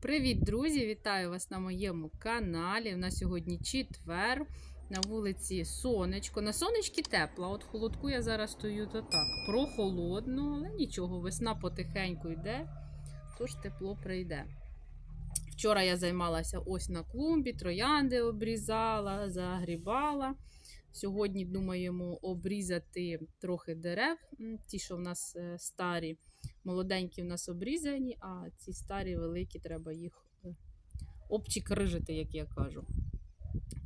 Привіт, друзі! Вітаю вас на моєму каналі. У нас сьогодні четвер. На вулиці сонечко. На сонечки тепло. От холодку я зараз стою то так. Прохолодно, але нічого, весна потихеньку йде, тож тепло прийде. Вчора я займалася ось на клумбі, троянди обрізала, загрібала. Сьогодні думаємо обрізати трохи дерев, ті, що в нас е, старі. Молоденькі в нас обрізані, а ці старі великі треба їх е, обчикрижити, як я кажу.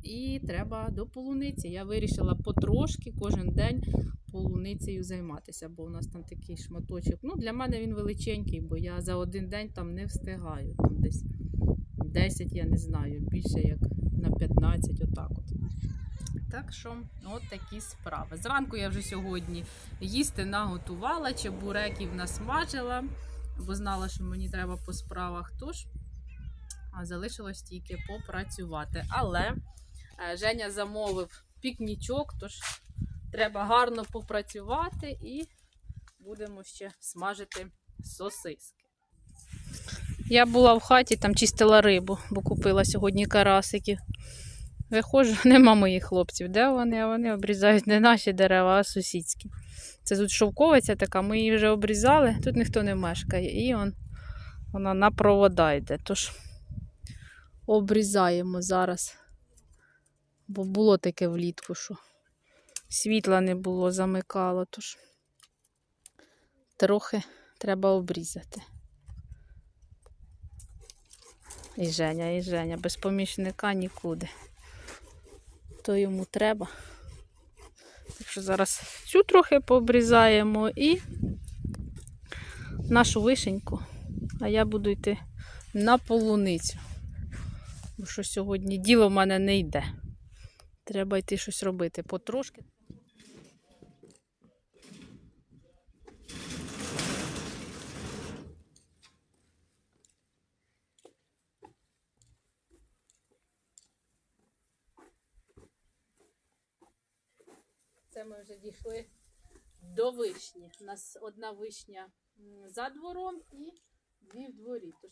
І треба до полуниці. Я вирішила потрошки кожен день полуницею займатися, бо у нас там такий шматочок. Ну, для мене він величенький, бо я за один день там не встигаю. Там десь 10, я не знаю, більше як на 15, отак от. Так що, от такі справи. Зранку я вже сьогодні їсти наготувала, чебуреків насмажила, бо знала, що мені треба по справах. Тож залишилось тільки попрацювати. Але е, Женя замовив пікнічок, тож треба гарно попрацювати і будемо ще смажити сосиски. Я була в хаті, там чистила рибу, бо купила сьогодні карасиків. Виходжу, нема моїх хлопців. Де вони? А вони обрізають не наші дерева, а сусідські. Це тут шовковиця така, ми її вже обрізали, тут ніхто не мешкає. І он, вона на провода йде. Тож обрізаємо зараз. Бо було таке влітку, що світла не було, замикало, тож трохи треба обрізати. І Женя, і Женя, без помічника нікуди. То йому треба. Так що зараз цю трохи пообрізаємо і нашу вишеньку. А я буду йти на полуницю. Бо що сьогодні діло в мене не йде. Треба йти щось робити потрошки. Це ми вже дійшли до вишні. У нас одна вишня за двором і дві в дворі. Тож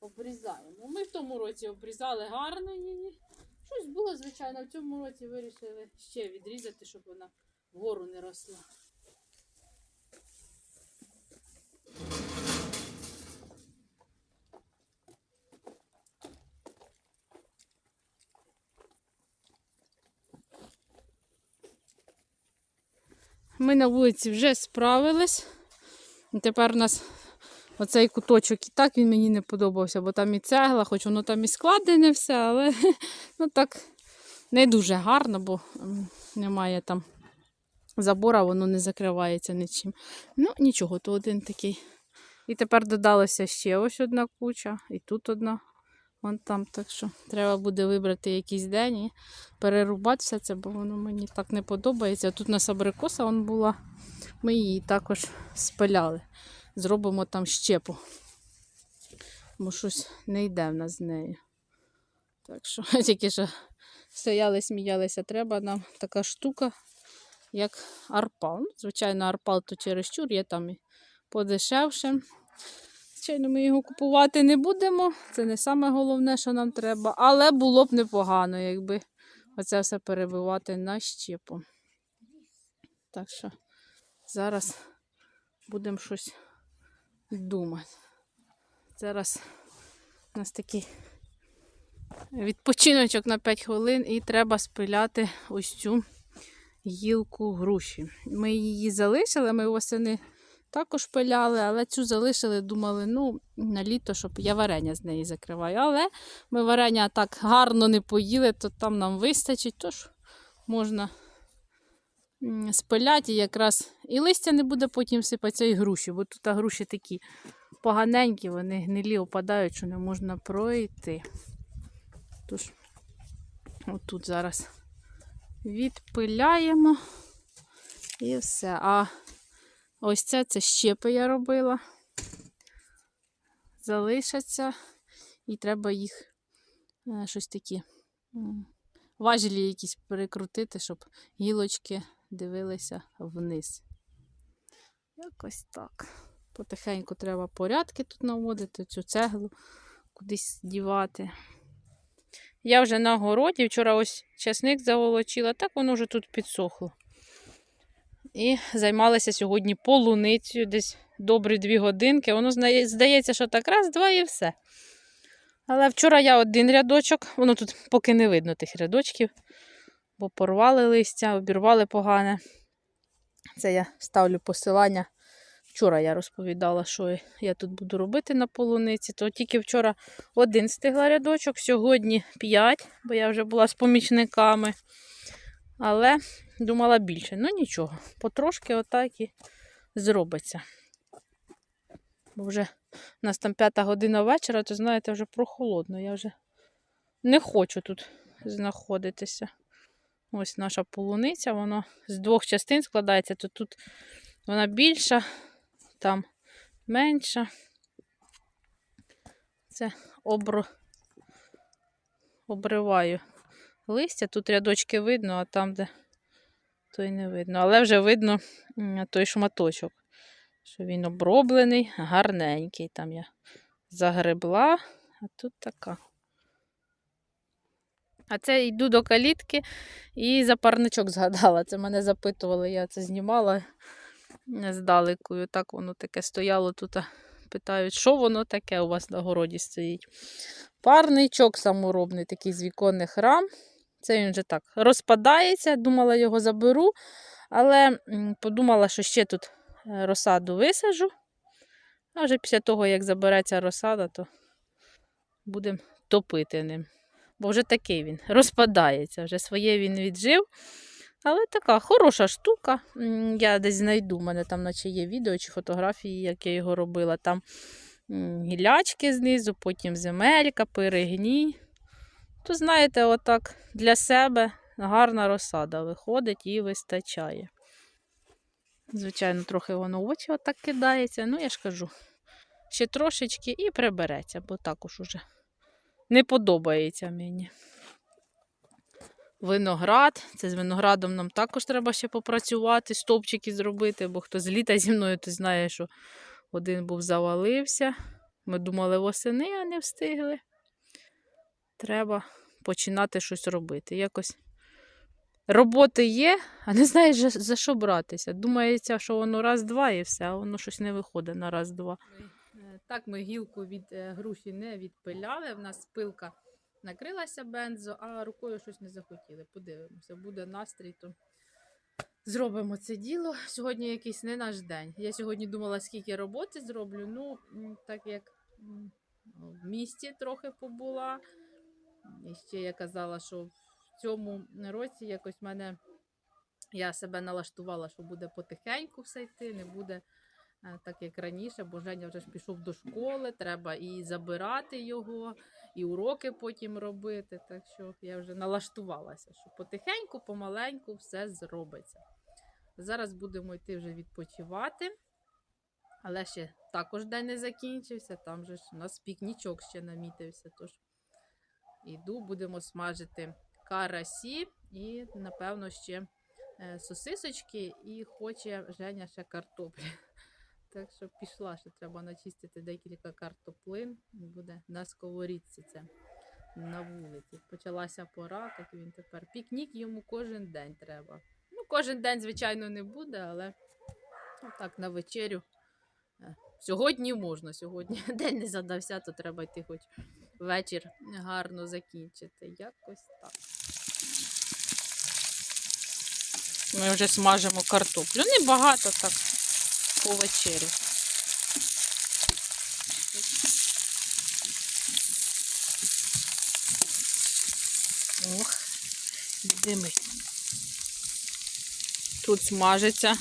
обрізаємо. Ми в тому році обрізали гарно її. Щось було, звичайно, в цьому році вирішили ще відрізати, щоб вона вгору не росла. Ми на вулиці вже справились. Тепер у нас оцей куточок і так він мені не подобався, бо там і цегла, хоч воно там і складене все, але ну так не дуже гарно, бо немає там забора, воно не закривається нічим. Ну, нічого, то один такий. І тепер додалося ще ось одна куча, і тут одна. Вон там, так що треба буде вибрати якийсь день і перерубати все це, бо воно мені так не подобається. Тут у нас абрикоса була, ми її також спиляли. Зробимо там щепу. Бо щось не йде в нас з нею. Так що тільки що стояли, сміялися, треба нам така штука, як арпал. Ну, звичайно, арпал то чересчур, є там і подешевше. Звичайно, ми його купувати не будемо. Це не саме головне, що нам треба. Але було б непогано, якби оце все перебивати на щепу. Так що зараз будемо щось думати. Зараз у нас такий відпочиночок на 5 хвилин і треба спиляти ось цю гілку груші. Ми її залишили, ми восени також пиляли, але цю залишили, думали, ну, на літо, щоб я варення з неї закриваю. Але ми варення так гарно не поїли, то там нам вистачить, тож можна м, спиляти і якраз і листя не буде потім сипатися, і груші, бо тут груші такі поганенькі, вони гнилі опадають, що не можна пройти. Тож, отут зараз відпиляємо і все. А Ось це це щепи я робила. залишаться, і треба їх е, щось такі важелі якісь перекрутити, щоб гілочки дивилися вниз. Якось так. Потихеньку треба порядки тут наводити, цю цеглу кудись дівати. Я вже на городі, вчора ось часник заволочила, так воно вже тут підсохло. І займалася сьогодні полуницею, десь добрі дві годинки. Воно здається, що так раз, два і все. Але вчора я один рядочок, воно тут поки не видно тих рядочків, бо порвали листя, обірвали погане. Це я ставлю посилання. Вчора я розповідала, що я тут буду робити на полуниці, то тільки вчора один стигла рядочок, сьогодні п'ять, бо я вже була з помічниками. Але думала більше. Ну нічого, потрошки отак і зробиться. Бо вже у нас там п'ята година вечора, то знаєте, вже прохолодно. Я вже не хочу тут знаходитися. Ось наша полуниця, вона з двох частин складається, то тут вона більша, там менша. Це обро... обриваю листя. Тут рядочки видно, а там, де то й не видно. Але вже видно той шматочок, що він оброблений, гарненький. Там я загребла, а тут така. А це йду до калітки і за парничок згадала. Це мене запитували, я це знімала здалеку. Так воно таке стояло тут. Питають, що воно таке у вас на городі стоїть. Парничок саморобний, такий з віконних рам. Це він вже так розпадається. Думала, його заберу, але подумала, що ще тут е, розсаду висажу. А вже після того, як забереться розсада, то будемо топити ним. Бо вже такий він розпадається, вже своє він віджив. Але така хороша штука. Я десь знайду, у мене там наче є відео чи фотографії, як я його робила. Там гілячки знизу, потім земелька, перегній. То, знаєте, отак для себе гарна розсада виходить і вистачає. Звичайно, трохи воно очі отак кидається. Ну, я ж кажу, ще трошечки і прибереться, бо також уже не подобається мені. Виноград. Це з виноградом нам також треба ще попрацювати, стовпчики зробити, бо хто з літа зі мною, то знає, що один був завалився. Ми думали восени, а не встигли. Треба починати щось робити. Якось роботи є, а не знаєш, за- що братися. Думається, що воно раз-два і все, а воно щось не виходить на раз-два. Так, ми гілку від е, груші не відпиляли. В нас пилка накрилася бензо, а рукою щось не захотіли. Подивимося, буде настрій, то зробимо це діло. Сьогодні якийсь не наш день. Я сьогодні думала, скільки роботи зроблю. Ну, так як в місті трохи побула. І ще я казала, що в цьому році якось мене я себе налаштувала, що буде потихеньку все йти, не буде так, як раніше, бо Женя вже ж пішов до школи, треба і забирати його, і уроки потім робити. Так що я вже налаштувалася, що потихеньку, помаленьку все зробиться. Зараз будемо йти вже відпочивати. Але ще також день не закінчився. Там же ж у нас пікнічок ще намітився. Тож іду, будемо смажити карасі і, напевно, ще е, сосисочки, і хоче Женя ще картоплі. Так що пішла, що треба начистити декілька картоплин. Буде на сковорідці це на вулиці. Почалася пора, так він тепер. Пікнік йому кожен день треба. Ну, кожен день, звичайно, не буде, але так на вечерю. е, Сьогодні можна, сьогодні день не задався, то треба йти хоч вечір гарно закінчити. Якось так. Ми вже смажимо картоплю. Небагато так по вечері. Ох, димить. Тут смажиться.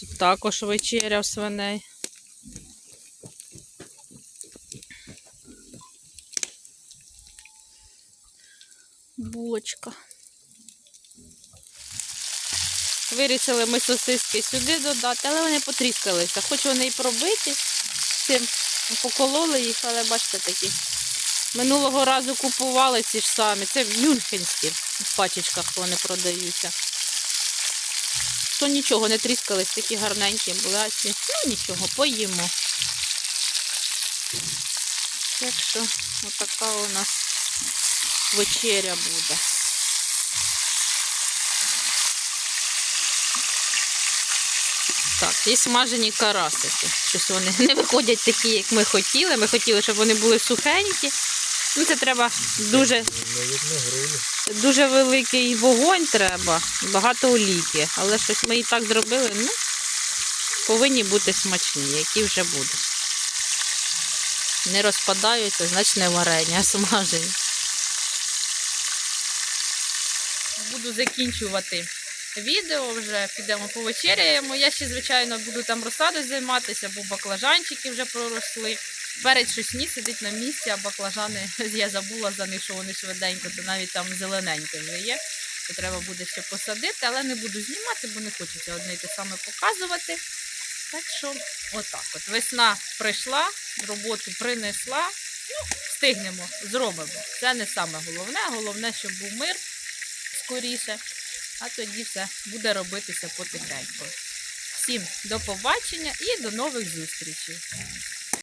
Тут також вечеря в свиней. Булочка. Вирішили ми сосиски сюди додати, але вони потріскалися. Хоч вони і пробиті цим Покололи їх, але бачите такі. Минулого разу купували ці ж самі. Це мюнхенські в пачечках вони продаються. То нічого, не тріскались, такі гарненькі були. Ну нічого, поїмо. Так що, отака у нас вечеря буде. Так, і смажені карасики. Щось вони не виходять такі, як ми хотіли. Ми хотіли, щоб вони були сухенькі. Ну, це треба дуже, дуже великий вогонь треба, багато олійки. Але щось ми і так зробили. Ну, повинні бути смачні, які вже будуть. Не розпадаються, значить не варення, а смажені. Буду закінчувати відео вже, підемо повечеряємо. Я ще, звичайно, буду там розсадою займатися, бо баклажанчики вже проросли. Перець щось ні сидить на місці, а баклажани я забула за них, що вони швиденько, то навіть там зелененьке вже є. То треба буде ще посадити, але не буду знімати, бо не хочеться одне й те саме показувати. Так що, отак. От весна прийшла, роботу принесла. Ну, встигнемо, зробимо. Це не саме головне. Головне, щоб був мир скоріше, а тоді все буде робитися потихеньку. Всім до побачення і до нових зустрічей.